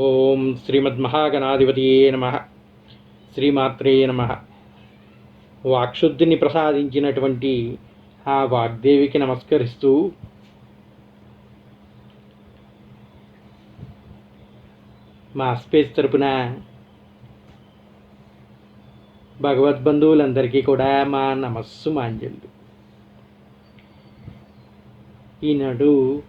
ఓం శ్రీమద్మహాగణాధిపతియే నమ. శ్రీమాత్రే నమ. వాక్శుద్ధిని ప్రసాదించినటువంటి ఆ వాగ్దేవికి నమస్కరిస్తూ మా స్పేస్ తరపున భగవద్బంధువులందరికీ కూడా మా నమస్సు మాంజల్లు. ఈనాడు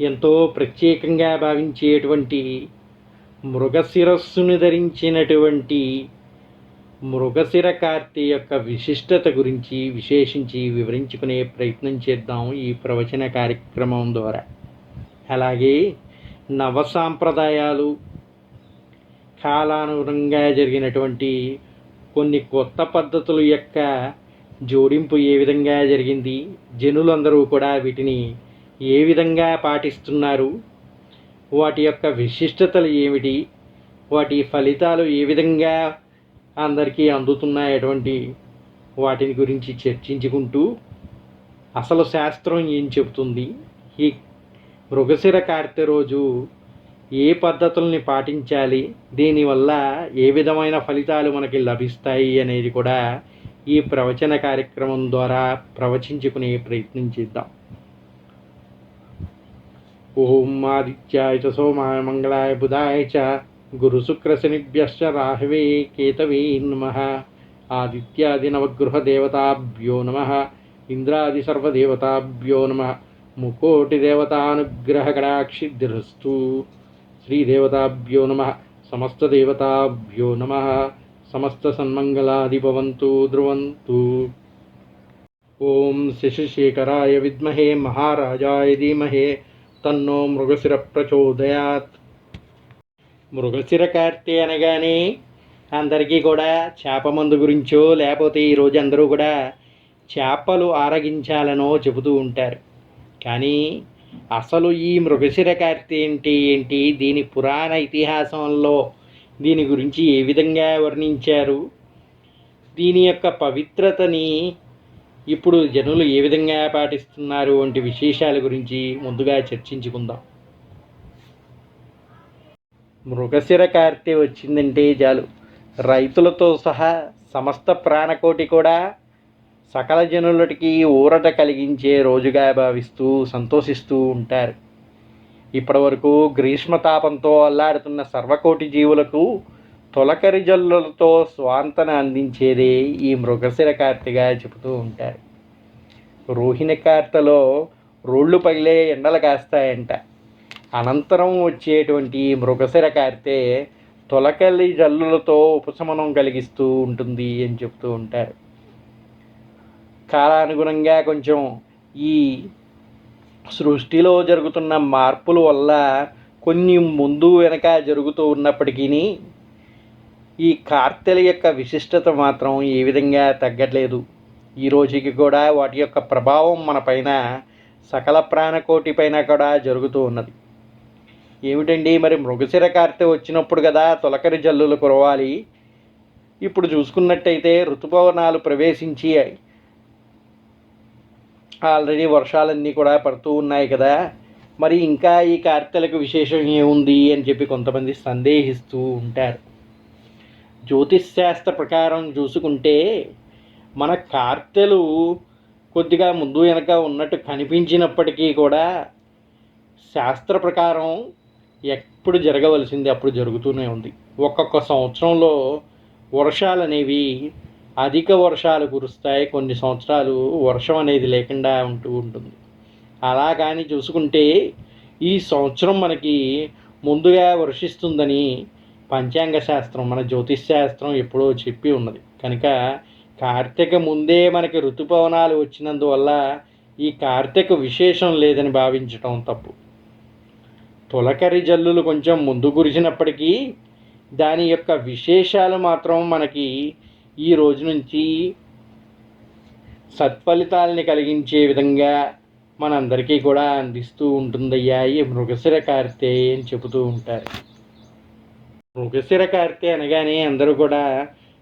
ఎంతో ప్రత్యేకంగా భావించేటువంటి మృగశిరస్సును ధరించినటువంటి మృగశిర కార్తి యొక్క విశిష్టత గురించి విశేషించి వివరించుకునే ప్రయత్నం చేద్దాం ఈ ప్రవచన కార్యక్రమం ద్వారా. అలాగే నవ సాంప్రదాయాలు కాలానుగుణంగా జరిగినటువంటి కొన్ని కొత్త పద్ధతుల యొక్క జోడింపు ఏ విధంగా జరిగింది జనులందరూ కూడా వీటిని ఏ విధంగా పాటిస్తున్నారు? వాటి యొక్క విశిష్టతలు ఏమిటి? వాటి ఫలితాలు ఏ విధంగా అందరికీ అందుతున్నాయటువంటి వాటిని గురించి చర్చించుకుంటూ అసలు శాస్త్రం ఏం చెబుతుంది? ఈ మృగశిర కార్తె రోజు ఏ పద్ధతుల్ని పాటించాలి? దీనివల్ల ఏ విధమైన ఫలితాలు మనకి లభిస్తాయి అనేది కూడా ఈ ప్రవచన కార్యక్రమం ద్వారా ప్రవచించుకునే ప్రయత్నం చేద్దాం. ఓం ఆదిత్యాయ చ సోమాయ మంగళాయ బుధాయ చ గురుశుక్రశనిభ్యశ్చ రాహవే కేతవే నమ ఆదిత్యాది నవగృహదేవతాభ్యో నమ ఇంద్రాది సర్వదేవతాభ్యో నమ ముకోటి దేవతానుగ్రహకటాక్షిద్రస్తు శ్రీదేవతాభ్యో నమ సమస్తదేవతాభ్యో నమ సమస్త సన్మంగళాది భవంతు ధ్రువంతు ఓం శశిశేఖరాయ విద్మహే మహారాజాయ ధీమహే తన్నో మృగశిర ప్రచోదయాత్. మృగశిర కార్తె అనగానే అందరికీ కూడా చేప మందు గురించో లేకపోతే ఈరోజు అందరూ కూడా చేపలు ఆరగించాలనో చెబుతూ ఉంటారు. కానీ అసలు ఈ మృగశిర కార్తీ ఏంటి ఏంటి? దీని పురాణ ఇతిహాసంలో దీని గురించి ఏ విధంగా వర్ణించారు? దీని యొక్క పవిత్రతని ఇప్పుడు జనులు ఏ విధంగా పాటిస్తున్నారు వంటి విశేషాల గురించి ముందుగా చర్చించుకుందాం. మృగశిర కార్తె వచ్చిందంటే చాలు. రైతులతో సహా సమస్త ప్రాణకోటి కూడా సకల జనులకి ఊరట కలిగించే రోజుగా భావిస్తూ సంతోషిస్తూ ఉంటారు. ఇప్పటివరకు గ్రీష్మతాపంతో అల్లాడుతున్న సర్వకోటి జీవులకు తొలకరి జల్లులతో స్వాంతన అందించేదే ఈ మృగశిర కార్తెగా చెబుతూ ఉంటారు. రోహిణి కార్తెలో రోళ్ళు పగిలే ఎండలు కాస్తాయంట. అనంతరం వచ్చేటువంటి మృగశిర కార్తె తొలకలి జల్లులతో ఉపశమనం కలిగిస్తూ ఉంటుంది అని చెప్తూ ఉంటారు. కాలానుగుణంగా కొంచెం ఈ సృష్టిలో జరుగుతున్న మార్పుల వల్ల కొన్ని ముందు వెనక జరుగుతూ ఉన్నప్పటికీ ఈ కార్తెల యొక్క విశిష్టత మాత్రం ఏ విధంగా తగ్గట్లేదు. ఈ రోజుకి కూడా వాటి యొక్క ప్రభావం మన పైన సకల ప్రాణకోటి పైన కూడా జరుగుతూ ఉన్నది. ఏమిటండి మరి మృగశిర కార్తె వచ్చినప్పుడు కదా తొలకరి జల్లులు కురవాలి. ఇప్పుడు చూసుకున్నట్టయితే ఋతుపవనాలు ప్రవేశించి ఆల్రెడీ వర్షాలన్నీ కూడా పడుతూ ఉన్నాయి కదా. మరి ఇంకా ఈ కార్తెలకు విశేషం ఏముంది అని చెప్పి కొంతమంది సందేహిస్తూ ఉంటారు. జ్యోతిష్ శాస్త్ర ప్రకారం చూసుకుంటే మన కార్తెలు కొద్దిగా ముందు వెనక ఉన్నట్టు కనిపించినప్పటికీ కూడా శాస్త్ర ప్రకారం ఎప్పుడు జరగవలసింది అప్పుడు జరుగుతూనే ఉంది. ఒక్కొక్క సంవత్సరంలో వర్షాలు అనేవి అధిక వర్షాలు కురుస్తాయి. కొన్ని సంవత్సరాలు వర్షం అనేది లేకుండా ఉంటూ ఉంటుంది. అలా కానీ చూసుకుంటే ఈ సంవత్సరం మనకి ముందుగా వర్షిస్తుందని పంచాంగ శాస్త్రం మన జ్యోతిష్ శాస్త్రం ఎప్పుడో చెప్పి ఉన్నది. కనుక కార్తీక ముందే మనకి ఋతుపవనాలు వచ్చినందువల్ల ఈ కార్తీక విశేషం లేదని భావించటం తప్పు. తొలకరి జల్లులు కొంచెం ముందు గురిచినప్పటికీ దాని యొక్క విశేషాలు మాత్రం మనకి ఈ రోజు నుంచి సత్ఫలితాలని కలిగించే విధంగా మనందరికీ కూడా అందిస్తూ ఉంటుందయ్యా ఈ మృగశిర కార్తే అని చెబుతూ ఉంటారు. మృగశిర కార్తె అనగానే అందరూ కూడా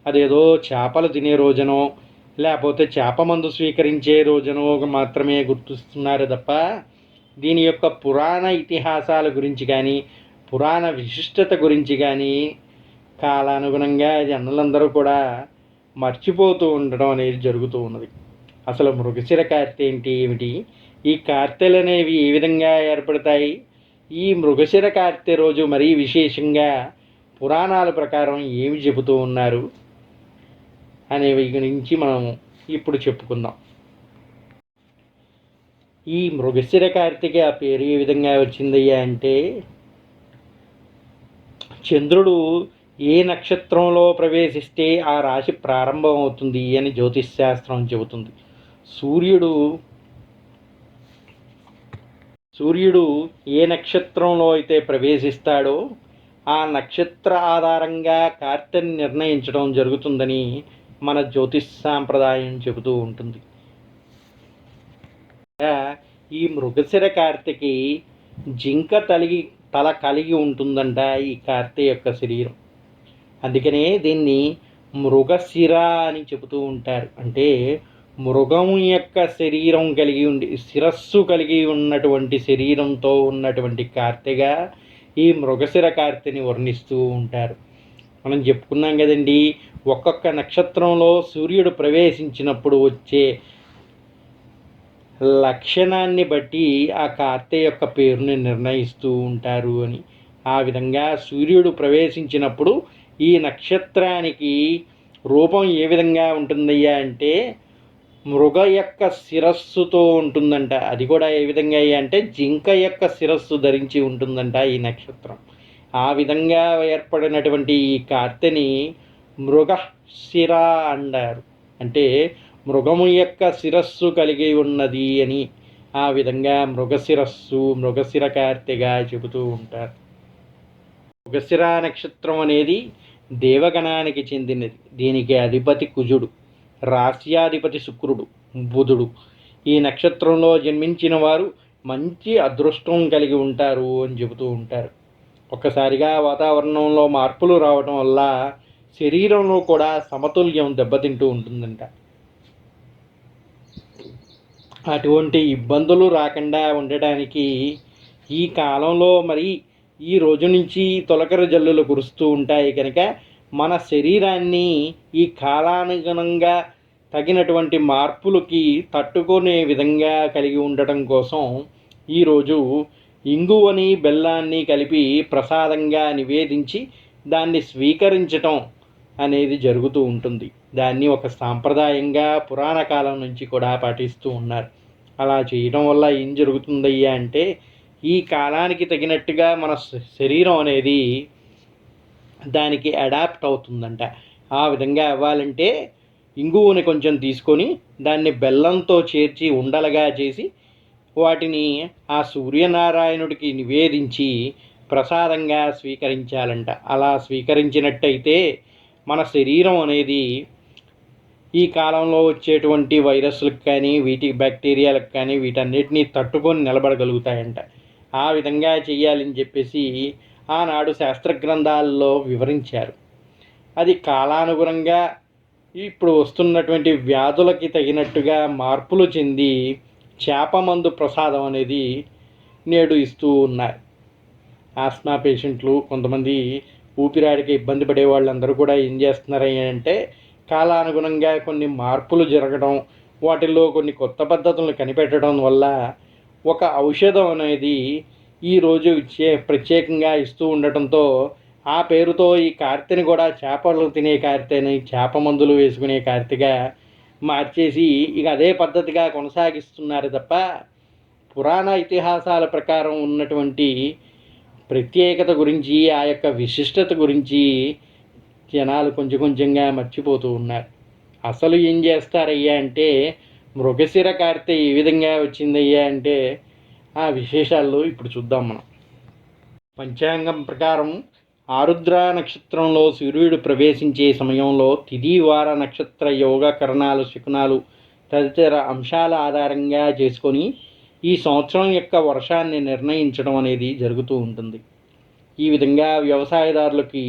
అదేదో చేపలు తినే రోజునో లేకపోతే చేప మందు స్వీకరించే రోజునో మాత్రమే గుర్తిస్తున్నారు తప్ప దీని యొక్క పురాణ ఇతిహాసాల గురించి కానీ పురాణ విశిష్టత గురించి కానీ కాలానుగుణంగా జనులందరూ కూడా మర్చిపోతూ ఉండడం అనేది జరుగుతూ ఉన్నది. అసలు మృగశిర కార్తె ఏంటి ఏమిటి? ఈ కార్తెలు అనేవి ఏ విధంగా ఏర్పడతాయి? ఈ మృగశిర కార్తె రోజు మరీ విశేషంగా పురాణాల ప్రకారం ఏమి చెబుతూ ఉన్నారు అనేవి గురించి మనం ఇప్పుడు చెప్పుకుందాం. ఈ మృగశిర కార్తిక ఆ పేరు ఏ విధంగా వచ్చిందయ్యా అంటే చంద్రుడు ఏ నక్షత్రంలో ప్రవేశిస్తే ఆ రాశి ప్రారంభం అవుతుంది అని జ్యోతిష్ శాస్త్రం చెబుతుంది. సూర్యుడు సూర్యుడు ఏ నక్షత్రంలో అయితే ప్రవేశిస్తాడో ఆ నక్షత్ర ఆధారంగా కార్తెని నిర్ణయించడం జరుగుతుందని మన జ్యోతిష్ సాంప్రదాయం చెబుతూ ఉంటుంది. ఈ మృగశిర కార్తెకి జింక తలిగి తల కలిగి ఉంటుందంట ఈ కార్తె యొక్క శరీరం. అందుకనే దీన్ని మృగశిర అని చెబుతూ ఉంటారు. అంటే మృగం యొక్క శరీరం కలిగి ఉండి శిరస్సు కలిగి ఉన్నటువంటి శరీరంతో ఉన్నటువంటి కార్తెగా ఈ మృగశిర కార్తెని వర్ణిస్తూ ఉంటారు. మనం చెప్పుకున్నాం కదండి ఒక్కొక్క నక్షత్రంలో సూర్యుడు ప్రవేశించినప్పుడు వచ్చే లక్షణాన్ని బట్టి ఆ కార్తె యొక్క పేరుని నిర్ణయిస్తూ ఉంటారు అని. ఆ విధంగా సూర్యుడు ప్రవేశించినప్పుడు ఈ నక్షత్రానికి రూపం ఏ విధంగా ఉంటుందయ్యా అంటే మృగ యొక్క శిరస్సుతో ఉంటుందంట. అది కూడా ఏ విధంగా అంటే జింక యొక్క శిరస్సు ధరించి ఉంటుందంట ఈ నక్షత్రం. ఆ విధంగా ఏర్పడినటువంటి ఈ కార్తెని మృగశిర అంటారు అంటే మృగము యొక్క శిరస్సు కలిగి ఉన్నది అని ఆ విధంగా మృగశిరస్సు మృగశిర కార్తెగా చెబుతూ ఉంటారు. మృగశిర నక్షత్రం అనేది దేవగణానికి చెందినది. దీనికి అధిపతి కుజుడు. రాశ్యాధిపతి శుక్రుడు బుధుడు. ఈ నక్షత్రంలో జన్మించిన వారు మంచి అదృష్టం కలిగి ఉంటారు అని చెబుతూ ఉంటారు. ఒక్కసారిగా వాతావరణంలో మార్పులు రావడం వల్ల శరీరంలో కూడా సమతుల్యం దెబ్బతింటూ ఉంటుందంట. అటువంటి ఇబ్బందులు రాకుండా ఉండడానికి ఈ కాలంలో మరి ఈ రోజు నుంచి తొలకర జల్లులు కురుస్తూ ఉంటాయి కనుక మన శరీరాన్ని ఈ కాలానుగుణంగా తగినటువంటి మార్పులకి తట్టుకునే విధంగా కలిగి ఉండటం కోసం ఈరోజు ఇంగువని బెల్లాన్ని కలిపి ప్రసాదంగా నివేదించి దాన్ని స్వీకరించటం అనేది జరుగుతూ ఉంటుంది. దాన్ని ఒక సాంప్రదాయంగా పురాణ కాలం నుంచి కూడా పాటిస్తూ ఉన్నారు. అలా చేయడం వల్ల ఏం జరుగుతుందయ్యా అంటే ఈ కాలానికి తగినట్టుగా మన శరీరం అనేది దానికి అడాప్ట్ అవుతుందంట. ఆ విధంగా అవ్వాలంటే ఇంగువుని కొంచెం తీసుకొని దాన్ని బెల్లంతో చేర్చి ఉండలుగా చేసి వాటిని ఆ సూర్యనారాయణుడికి నివేదించి ప్రసాదంగా స్వీకరించాలంట. అలా స్వీకరించినట్టయితే మన శరీరం అనేది ఈ కాలంలో వచ్చేటువంటి వైరస్లకు కానీ వీటి బ్యాక్టీరియాలకు కానీ వీటన్నిటినీ తట్టుకొని నిలబడగలుగుతాయంట. ఆ విధంగా చేయాలని చెప్పేసి ఆనాడు శాస్త్ర గ్రంథాల్లో వివరించారు. అది కాలానుగుణంగా ఇప్పుడు వస్తున్నటువంటి వ్యాధులకి తగినట్టుగా మార్పులు చెంది చేప మందు ప్రసాదం అనేది నేడు ఇస్తూ ఉన్నారు ఆస్మా పేషెంట్లు కొంతమంది ఊపిరాడికి ఇబ్బంది పడే వాళ్ళందరూ కూడా ఏం చేస్తున్నారు అంటే కాలానుగుణంగా కొన్ని మార్పులు జరగడం వాటిల్లో కొన్ని కొత్త పద్ధతులను కనిపెట్టడం వల్ల ఒక ఔషధం అనేది ఈరోజు ఇచ్చే ప్రత్యేకంగా ఇస్తూ ఉండటంతో ఆ పేరుతో ఈ కార్తెని కూడా చేపలు తినే కార్తెని చేప మందులు వేసుకునే కార్తెగా మార్చేసి ఇక అదే పద్ధతిగా కొనసాగిస్తున్నారు తప్ప పురాణ ఇతిహాసాల ప్రకారం ఉన్నటువంటి ప్రత్యేకత గురించి ఆ యొక్క విశిష్టత గురించి జనాలు కొంచెం కొంచెంగా మర్చిపోతూ ఉన్నారు. అసలు ఏం చేస్తారయ్యా అంటే మృగశిర కార్తె ఏ విధంగా వచ్చిందయ్యా అంటే ఆ విశేషాల్లో ఇప్పుడు చూద్దాం మనం. పంచాంగం ప్రకారం ఆరుద్ర నక్షత్రంలో సూర్యుడు ప్రవేశించే సమయంలో తిదివార నక్షత్ర యోగ కరణాలు శకునాలు తదితర అంశాల ఆధారంగా చేసుకొని ఈ సంవత్సరం యొక్క వర్షాన్ని నిర్ణయించడం అనేది జరుగుతూ ఉంటుంది. ఈ విధంగా వ్యవసాయదారులకి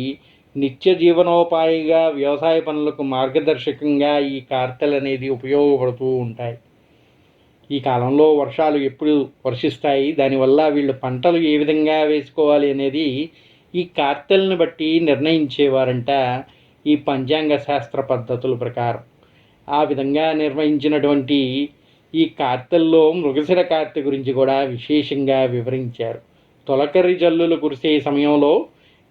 నిత్య జీవనోపాయిగా వ్యవసాయ పనులకు మార్గదర్శకంగా ఈ కార్తెలు అనేది ఉపయోగపడుతూ ఉంటాయి. ఈ కాలంలో వర్షాలు ఎప్పుడు వర్షిస్తాయి? దానివల్ల వీళ్ళు పంటలు ఏ విధంగా వేసుకోవాలి అనేది ఈ కార్తెలను బట్టి నిర్ణయించేవారంట ఈ పంచాంగ శాస్త్ర పద్ధతుల ప్రకారం. ఆ విధంగా నిర్వహించినటువంటి ఈ కార్తెల్లో మృగశిర కార్తె గురించి కూడా విశేషంగా వివరించారు. తొలకరి జల్లులు కురిసే సమయంలో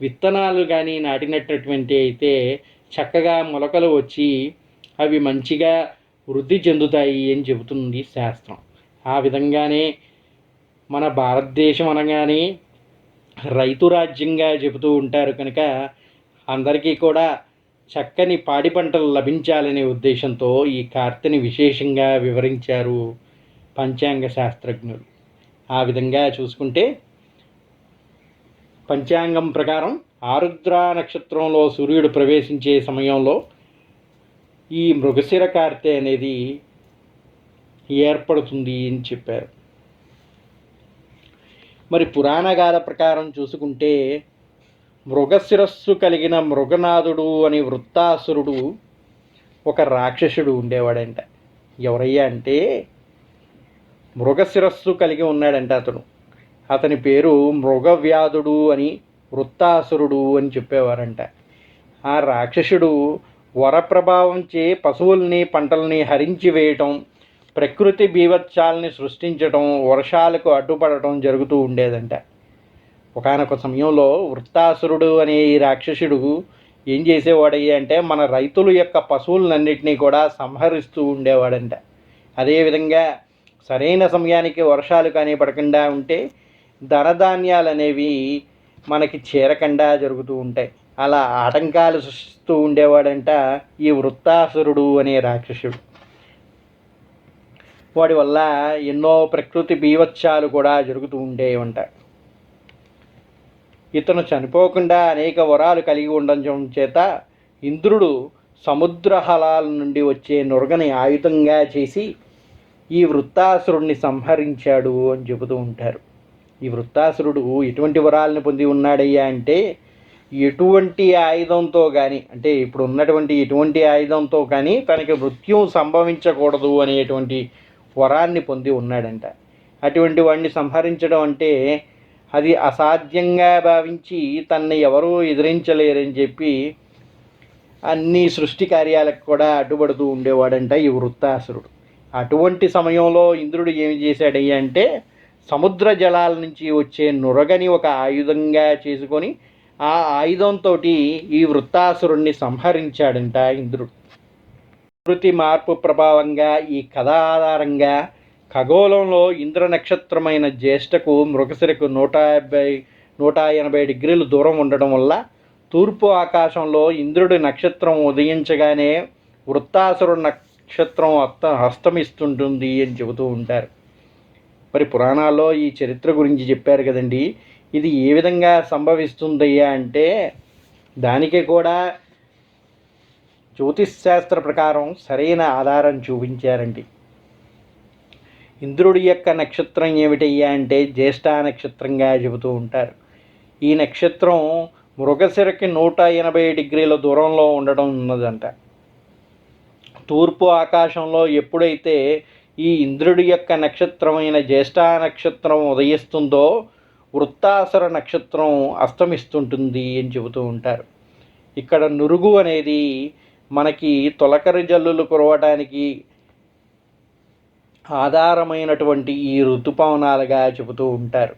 విత్తనాలు కానీ నాటినటువంటి అయితే చక్కగా మొలకలు వచ్చి అవి మంచిగా వృద్ధి చెందుతాయి అని చెబుతుంది శాస్త్రం. ఆ విధంగానే మన భారతదేశం అనగానే రైతు రాజ్యంగా చెబుతూ ఉంటారు కనుక అందరికీ కూడా చక్కని పాడి పంటలు లభించాలనే ఉద్దేశంతో ఈ కార్తెని విశేషంగా వివరించారు పంచాంగ శాస్త్రజ్ఞులు. ఆ విధంగా చూసుకుంటే పంచాంగం ప్రకారం ఆరుద్ర నక్షత్రంలో సూర్యుడు ప్రవేశించే సమయంలో ఈ మృగశిర కార్తె అనేది ఏర్పడుతుంది అని చెప్పారు. మరి పురాణగాథ ప్రకారం చూసుకుంటే మృగశిరస్సు కలిగిన మృగనాథుడు అని వృత్తాసురుడు ఒక రాక్షసుడు ఉండేవాడంట. ఎవరయ్యా అంటే మృగశిరస్సు కలిగి ఉన్నాడంట అతను. అతని పేరు మృగవ్యాధుడు అని వృత్తాసురుడు అని చెప్పేవారంట. ఆ రాక్షసుడు వరప్రభావంచే పశువుల్ని పంటల్ని హరించి వేయటం ప్రకృతి బీభత్సాలని సృష్టించటం వర్షాలకు అడ్డుపడటం జరుగుతూ ఉండేదంట. ఒకనొక సమయంలో వృత్తాసురుడు అనే ఈ రాక్షసుడు ఏం చేసేవాడయ్యా అంటే మన రైతుల యొక్క పశువులన్నింటినీ కూడా సంహరిస్తూ ఉండేవాడంట. అదేవిధంగా సరైన సమయానికి వర్షాలు కానీ పడకుండా ఉంటే ధనధాన్యాలు అనేవి మనకి చేరకుండా జరుగుతూ ఉంటాయి. అలా ఆటంకాలు సృష్టిస్తూ ఉండేవాడంట ఈ వృత్తాసురుడు అనే రాక్షసుడు. వాడి వల్ల ఎన్నో ప్రకృతి బీవత్సాలు కూడా జరుగుతూ ఉండేవంట. ఇతను చనిపోకుండా అనేక వరాలు కలిగి ఉండడం చేత ఇంద్రుడు సముద్ర హలాల నుండి వచ్చే నురగని ఆయుధంగా చేసి ఈ వృత్తాసురుణ్ణి సంహరించాడు అని చెబుతూ ఉంటారు. ఈ వృత్తాసురుడు ఎటువంటి వరాలను పొంది ఉన్నాడయ్యా అంటే ఎటువంటి ఆయుధంతో కానీ అంటే ఇప్పుడు ఉన్నటువంటి ఎటువంటి ఆయుధంతో కానీ తనకి మృత్యు సంభవించకూడదు అనేటువంటి వరాన్ని పొంది ఉన్నాడంట. అటువంటి వాడిని సంహరించడం అంటే అది అసాధ్యంగా భావించి తన్ని ఎవరూ ఎదిరించలేరని చెప్పి అన్ని సృష్టి కార్యాలకు కూడా అడ్డుపడుతూ ఉండేవాడంట ఈ వృత్తాసురుడు. అటువంటి సమయంలో ఇంద్రుడు ఏమి చేశాడయ్యా అంటే సముద్ర జలాల నుంచి వచ్చే నురగని ఒక ఆయుధంగా చేసుకొని ఆ ఆయుధంతో ఈ వృత్తాసురుణ్ణి సంహరించాడంట ఇంద్రుడు. ప్రకృతి మార్పు ప్రభావంగా ఈ కథ ఆధారంగా ఖగోళంలో ఇంద్ర నక్షత్రమైన జ్యేష్ఠకు మృగశిరకు నూట యాభై నూట ఎనభై డిగ్రీలు దూరం ఉండడం వల్ల తూర్పు ఆకాశంలో ఇంద్రుడి నక్షత్రం ఉదయించగానే వృత్తాసురు నక్షత్రం అస్త అస్తమిస్తుంటుంది అని చెబుతూ ఉంటారు. మరి పురాణాల్లో ఈ చరిత్ర గురించి చెప్పారు కదండి. ఇది ఏ విధంగా సంభవిస్తుందయ్యా అంటే దానికి కూడా జ్యోతిష్ శాస్త్ర ప్రకారం సరైన ఆధారం చూపించారండి. ఇంద్రుడి యొక్క నక్షత్రం ఏమిటయ్యా అంటే జ్యేష్ఠ నక్షత్రంగా చెబుతూ ఉంటారు. ఈ నక్షత్రం మృగశిరకి నూట ఎనభై డిగ్రీల దూరంలో ఉండడం ఉన్నదంట. తూర్పు ఆకాశంలో ఎప్పుడైతే ఈ ఇంద్రుడి యొక్క నక్షత్రమైన జ్యేష్ఠ నక్షత్రం ఉదయిస్తుందో వృత్తాసుర నక్షత్రం అస్తమిస్తుంటుంది అని చెబుతూ ఉంటారు. ఇక్కడ నురుగు అనేది మనకి తొలకరి జల్లులు కురవటానికి ఆధారమైనటువంటి ఈ ఋతుపవనాలుగా చెబుతూ ఉంటారు.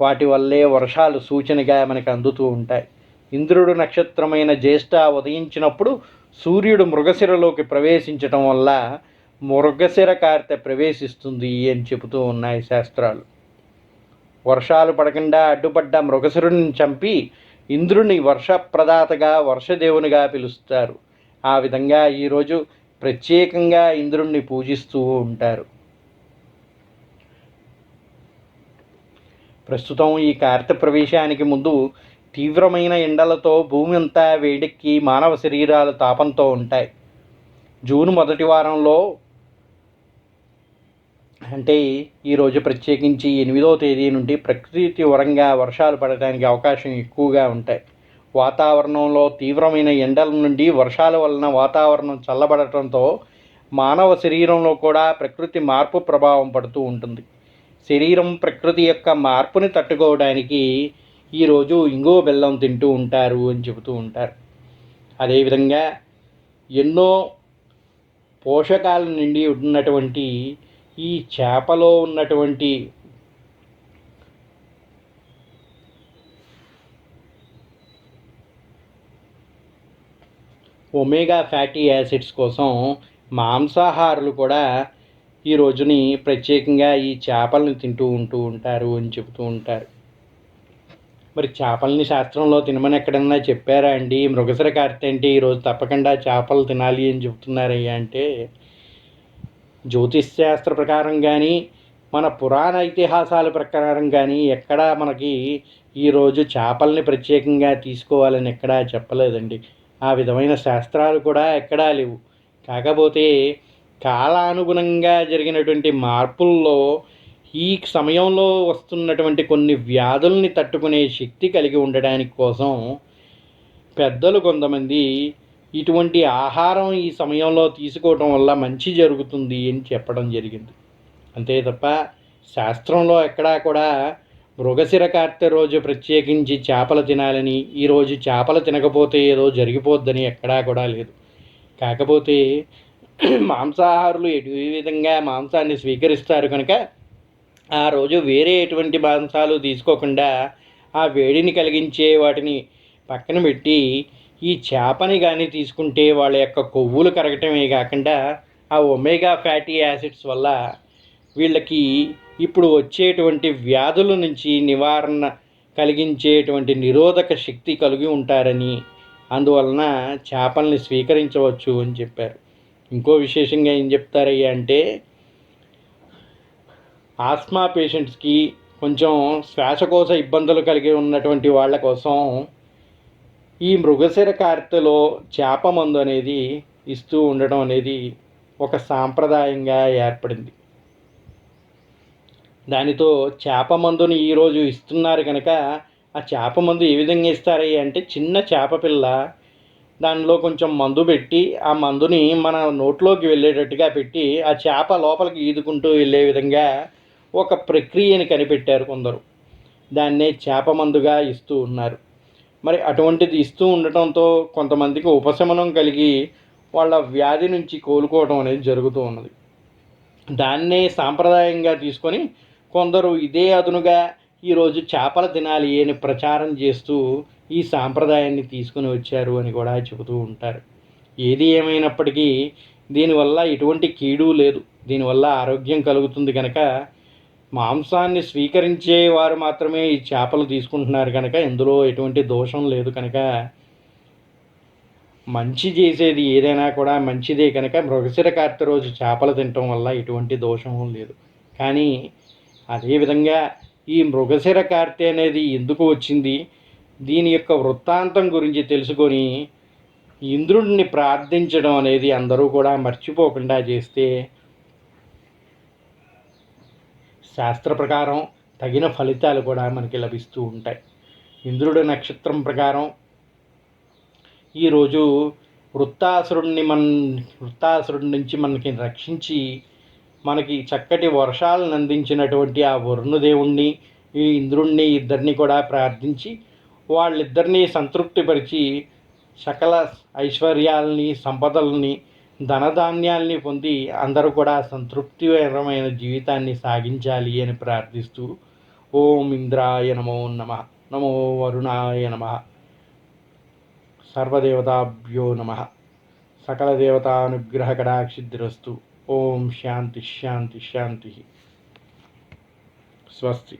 వాటి వల్లే వర్షాలు సూచనగా మనకు అందుతూ ఉంటాయి. ఇంద్రుడు నక్షత్రమైన జ్యేష్ఠ ఉదయించినప్పుడు సూర్యుడు మృగశిరలోకి ప్రవేశించటం వల్ల మృగశిర కార్తె ప్రవేశిస్తుంది అని చెబుతూ ఉన్నాయి శాస్త్రాలు. వర్షాలు పడకుండా అడ్డుపడ్డ మృగశిరుని చంపి ఇంద్రుని వర్షప్రదాతగా వర్షదేవునిగా పిలుస్తారు. ఆ విధంగా ఈరోజు ప్రత్యేకంగా ఇంద్రుణ్ణి పూజిస్తూ ఉంటారు. ప్రస్తుతం ఈ కార్త ప్రవేశానికి ముందు తీవ్రమైన ఎండలతో భూమి అంతా వేడెక్కి మానవ శరీరాలు తాపంతో ఉంటాయి. జూన్ మొదటి వారంలో అంటే ఈరోజు ప్రత్యేకించి ఎనిమిదో తేదీ నుండి ప్రకృతి వరంగా వర్షాలు పడటానికి అవకాశం ఎక్కువగా ఉంటాయి. వాతావరణంలో తీవ్రమైన ఎండల నుండి వర్షాల వలన వాతావరణం చల్లబడటంతో మానవ శరీరంలో కూడా ప్రకృతి మార్పు ప్రభావం పడుతూ ఉంటుంది. శరీరం ప్రకృతి యొక్క మార్పుని తట్టుకోవడానికి ఈరోజు ఇంగువ బెల్లం తింటూ ఉంటారు అని చెబుతూ ఉంటారు. అదేవిధంగా ఎన్నో పోషకాల నుండి ఉన్నటువంటి ఈ చేపలో ఉన్నటువంటి ఒమేగా ఫ్యాటీ యాసిడ్స్ కోసం మాంసాహారులు కూడా ఈ రోజుని ప్రత్యేకంగా ఈ చేపలను తింటూ ఉంటూ ఉంటారు అని చెబుతూ ఉంటారు. మరి చేపల్ని శాస్త్రంలో తినమని ఎక్కడన్నా చెప్పారా అండి? మృగసర కార్తె అంటే ఈరోజు తప్పకుండా చేపలు తినాలి అని చెబుతున్నారయ్యా అంటే జ్యోతిష్ శాస్త్ర ప్రకారం కానీ మన పురాణ ఇతిహాసాల ప్రకారం కానీ ఎక్కడా మనకి ఈరోజు చేపల్ని ప్రత్యేకంగా తీసుకోవాలని ఎక్కడా చెప్పలేదండి. ఆ విధమైన శాస్త్రాలు కూడా ఎక్కడా లేవు. కాకపోతే కాలానుగుణంగా జరిగినటువంటి మార్పుల్లో ఈ సమయంలో వస్తున్నటువంటి కొన్ని వ్యాధుల్ని తట్టుకునే శక్తి కలిగి ఉండడానికి కోసం పెద్దలు కొంతమంది ఇటువంటి ఆహారం ఈ సమయంలో తీసుకోవటం వల్ల మంచి జరుగుతుంది అని చెప్పడం జరిగింది. అంతే తప్ప శాస్త్రంలో ఎక్కడా కూడా మృగశిర కార్తె రోజు ప్రత్యేకించి చేపలు తినాలని ఈరోజు చేపలు తినకపోతే ఏదో జరిగిపోద్దని ఎక్కడా కూడా లేదు. కాకపోతే మాంసాహారులు ఎటు విధంగా మాంసాన్ని స్వీకరిస్తారు కనుక ఆ రోజు వేరే ఎటువంటి మాంసాలు తీసుకోకుండా ఆ వేడిని కలిగించే వాటిని పక్కన పెట్టి ఈ చేపని కానీ తీసుకుంటే వాళ్ళ యొక్క కొవ్వులు కరగటమే కాకుండా ఆ ఒమేగా ఫ్యాటీ యాసిడ్స్ వల్ల వీళ్ళకి ఇప్పుడు వచ్చేటువంటి వ్యాధుల నుంచి నివారణ కలిగించేటువంటి నిరోధక శక్తి కలిగి ఉంటారని అందువలన చేపల్ని స్వీకరించవచ్చు అని చెప్పారు. ఇంకో విశేషంగా ఏం చెప్తారయ్యా అంటే ఆస్మా పేషెంట్స్కి కొంచెం శ్వాసకోశ ఇబ్బందులు కలిగి ఉన్నటువంటి వాళ్ళ కోసం ఈ మృగశిర కార్తెలో చేప మందు అనేది ఇస్తూ ఉండడం అనేది ఒక సాంప్రదాయంగా ఏర్పడింది. దానితో చేప మందుని ఈరోజు ఇస్తున్నారు కనుక ఆ చేప మందు ఏ విధంగా ఇస్తారయ్య అంటే చిన్న చేప పిల్ల దానిలో కొంచెం మందు పెట్టి ఆ మందుని మన నోట్లోకి వెళ్ళేటట్టుగా పెట్టి ఆ చేప లోపలికి ఈదుకుంటూ వెళ్ళే విధంగా ఒక ప్రక్రియని కనిపెట్టారు కొందరు. దాన్నే చేప మందుగా ఇస్తూ ఉన్నారు. మరి అటువంటిది ఇస్తూ ఉండటంతో కొంతమందికి ఉపశమనం కలిగి వాళ్ళ వ్యాధి నుంచి కోలుకోవడం అనేది జరుగుతూ ఉన్నది. దాన్నే సాంప్రదాయంగా తీసుకొని కొందరు ఇదే అదునుగా ఈరోజు చేపలు తినాలి అని ప్రచారం చేస్తూ ఈ సాంప్రదాయాన్ని తీసుకుని వచ్చారు అని కూడా చెబుతూ ఉంటారు. ఏది ఏమైనప్పటికీ దీనివల్ల ఎటువంటి కీడు లేదు. దీనివల్ల ఆరోగ్యం కలుగుతుంది కనుక మాంసాన్ని స్వీకరించే వారు మాత్రమే ఈ చేపలు తీసుకుంటున్నారు కనుక ఇందులో ఎటువంటి దోషం లేదు కనుక మంచి చేసేది ఏదైనా కూడా మంచిదే కనుక మృగశిర కార్తె రోజు చేపలు తినటం వల్ల ఎటువంటి దోషం లేదు. కానీ అదేవిధంగా ఈ మృగశిర కార్తె అనేది ఎందుకు వచ్చింది? దీని యొక్క వృత్తాంతం గురించి తెలుసుకొని ఇంద్రుడిని ప్రార్థించడం అనేది అందరూ కూడా మర్చిపోకుండా చేస్తే శాస్త్ర ప్రకారం తగిన ఫలితాలు కూడా మనకి లభిస్తూ ఉంటాయి. ఇంద్రుడి నక్షత్రం ప్రకారం ఈరోజు వృత్తాసురుడిని మన వృత్తాసురుడి నుంచి మనకి రక్షించి మనకి చక్కటి వర్షాలను అందించినటువంటి ఆ వరుణదేవుణ్ణి ఈ ఇంద్రుణ్ణి ఇద్దరిని కూడా ప్రార్థించి వాళ్ళిద్దరినీ సంతృప్తిపరిచి సకల ఐశ్వర్యాలని సంపదల్ని ధనధాన్యాల్ని పొంది అందరూ కూడా సంతృప్తికరమైన జీవితాన్ని సాగించాలి అని ప్రార్థిస్తూ ఓం ఇంద్రాయ నమో నమ నమో వరుణాయ నమ. సర్వదేవతాభ్యో నమ. సకల దేవతానుగ్రహ కడాక్షిద్రస్తు ఓం శాంతి శాంతి శాంతి స్వస్తి